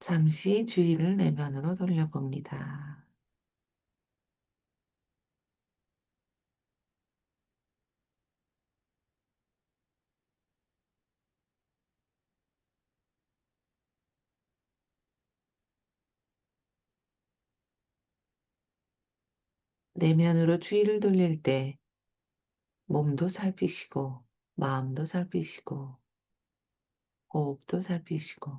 잠시 주의를 내면으로 돌려봅니다. 내면으로 주의를 돌릴 때 몸도 살피시고 마음도 살피시고 호흡도 살피시고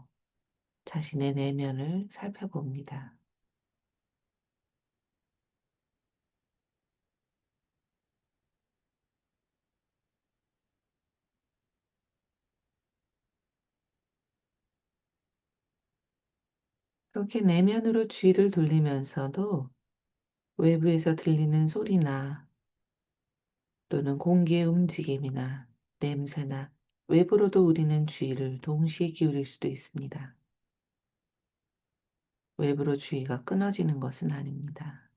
자신의 내면을 살펴봅니다. 그렇게 내면으로 주의를 돌리면서도 외부에서 들리는 소리나 또는 공기의 움직임이나 냄새나 외부로도 우리는 주의를 동시에 기울일 수도 있습니다. 외부로 주의가 끊어지는 것은 아닙니다.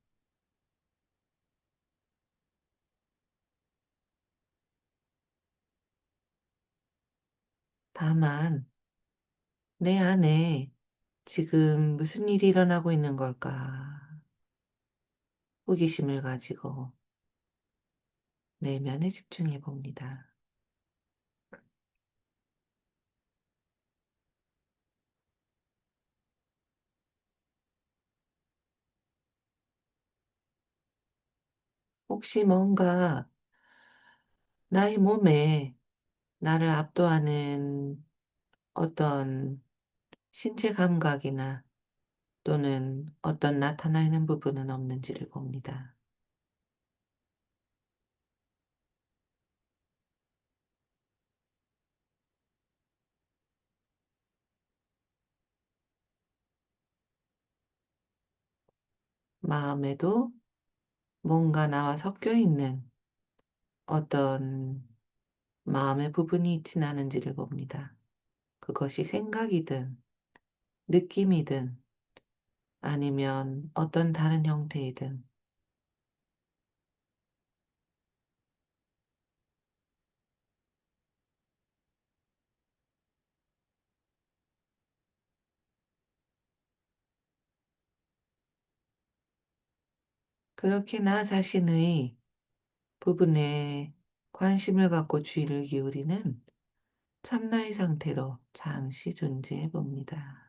다만 내 안에 지금 무슨 일이 일어나고 있는 걸까? 호기심을 가지고 내면에 집중해 봅니다. 혹시 뭔가 나의 몸에 나를 압도하는 어떤 신체 감각이나 또는 어떤 나타나는 부분은 없는지를 봅니다. 마음에도 뭔가 나와 섞여 있는 어떤 마음의 부분이 있진 않은지를 봅니다. 그것이 생각이든 느낌이든 아니면 어떤 다른 형태이든 그렇게 나 자신의 부분에 관심을 갖고 주의를 기울이는 참나의 상태로 잠시 존재해 봅니다.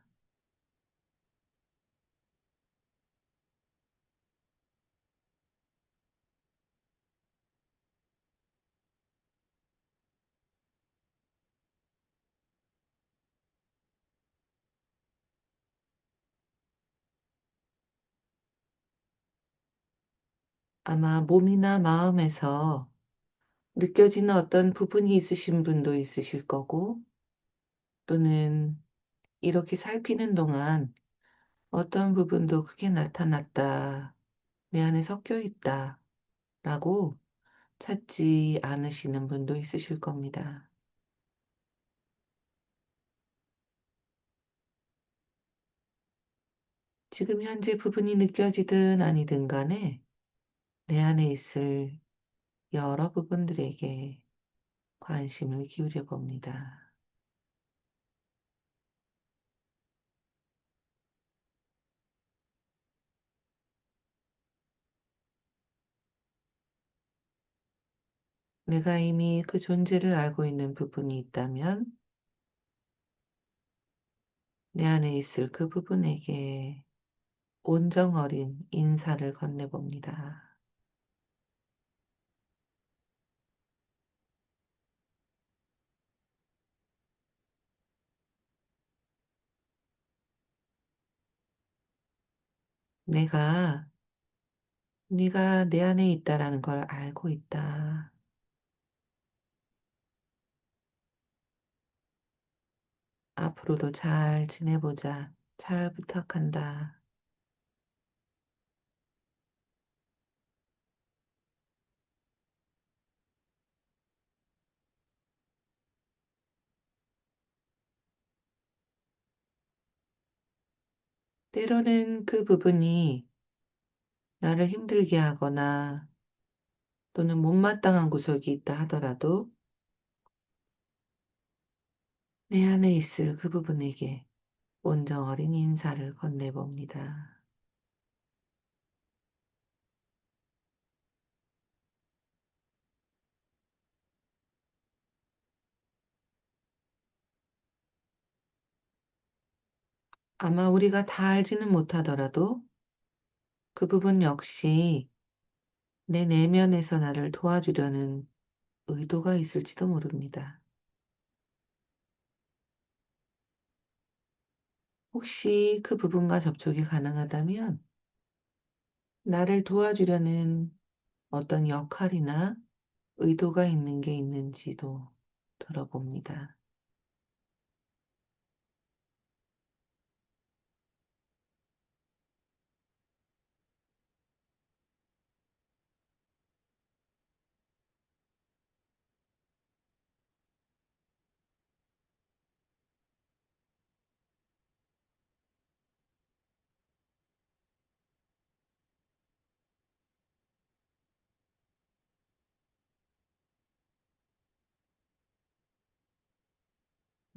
아마 몸이나 마음에서 느껴지는 어떤 부분이 있으신 분도 있으실 거고 또는 이렇게 살피는 동안 어떤 부분도 크게 나타났다. 내 안에 섞여 있다. 라고 찾지 않으시는 분도 있으실 겁니다. 지금 현재 부분이 느껴지든 아니든 간에 내 안에 있을 여러 부분들에게 관심을 기울여 봅니다. 내가 이미 그 존재를 알고 있는 부분이 있다면 내 안에 있을 그 부분에게 온정 어린 인사를 건네봅니다. 내가 네가 내 안에 있다라는 걸 알고 있다. 앞으로도 잘 지내보자. 잘 부탁한다. 때로는 그 부분이 나를 힘들게 하거나 또는 못마땅한 구석이 있다 하더라도 내 안에 있을 그 부분에게 온정 어린 인사를 건네봅니다. 아마 우리가 다 알지는 못하더라도 그 부분 역시 내 내면에서 나를 도와주려는 의도가 있을지도 모릅니다. 혹시 그 부분과 접촉이 가능하다면 나를 도와주려는 어떤 역할이나 의도가 있는 게 있는지도 들어봅니다.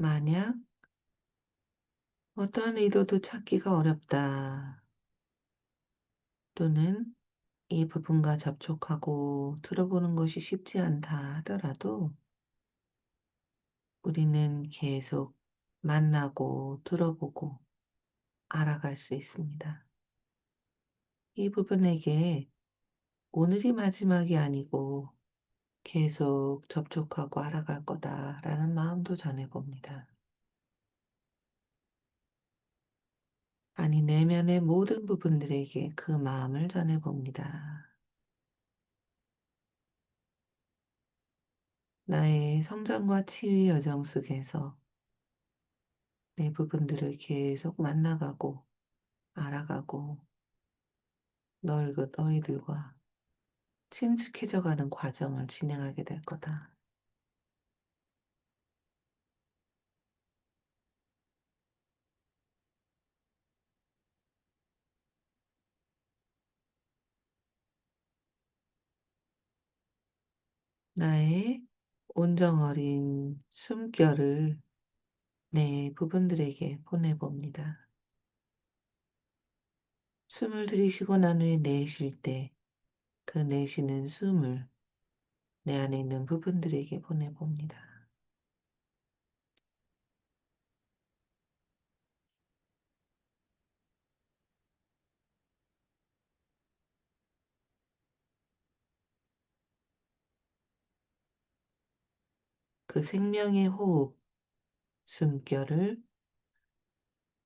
만약 어떠한 의도도 찾기가 어렵다 또는 이 부분과 접촉하고 들어보는 것이 쉽지 않다 하더라도 우리는 계속 만나고 들어보고 알아갈 수 있습니다. 이 부분에게 오늘이 마지막이 아니고 계속 접촉하고 알아갈 거다라는 마음도 전해봅니다. 아니, 내면의 모든 부분들에게 그 마음을 전해봅니다. 나의 성장과 치유 여정 속에서 내 부분들을 계속 만나가고 알아가고 널, 그 너희들과 침묵해져가는 과정을 진행하게 될 거다. 나의 온정 어린 숨결을 내 부분들에게 보내봅니다. 숨을 들이쉬고 난 후에 내쉴 때 그 내쉬는 숨을 내 안에 있는 부분들에게 보내봅니다. 그 생명의 호흡, 숨결을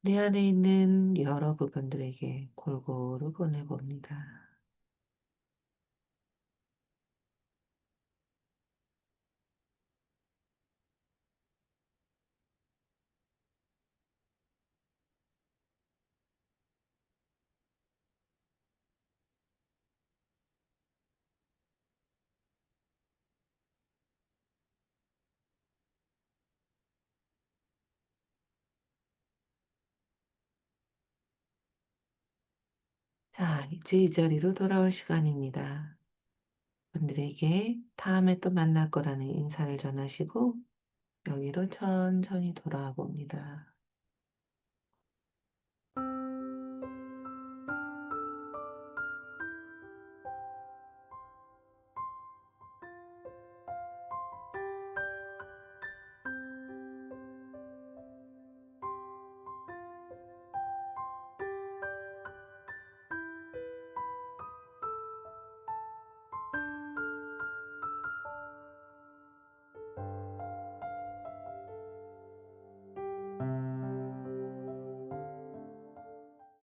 내 안에 있는 여러 부분들에게 골고루 보내봅니다. 자, 이제 이 자리로 돌아올 시간입니다. 분들에게 다음에 또 만날 거라는 인사를 전하시고 여기로 천천히 돌아와 봅니다.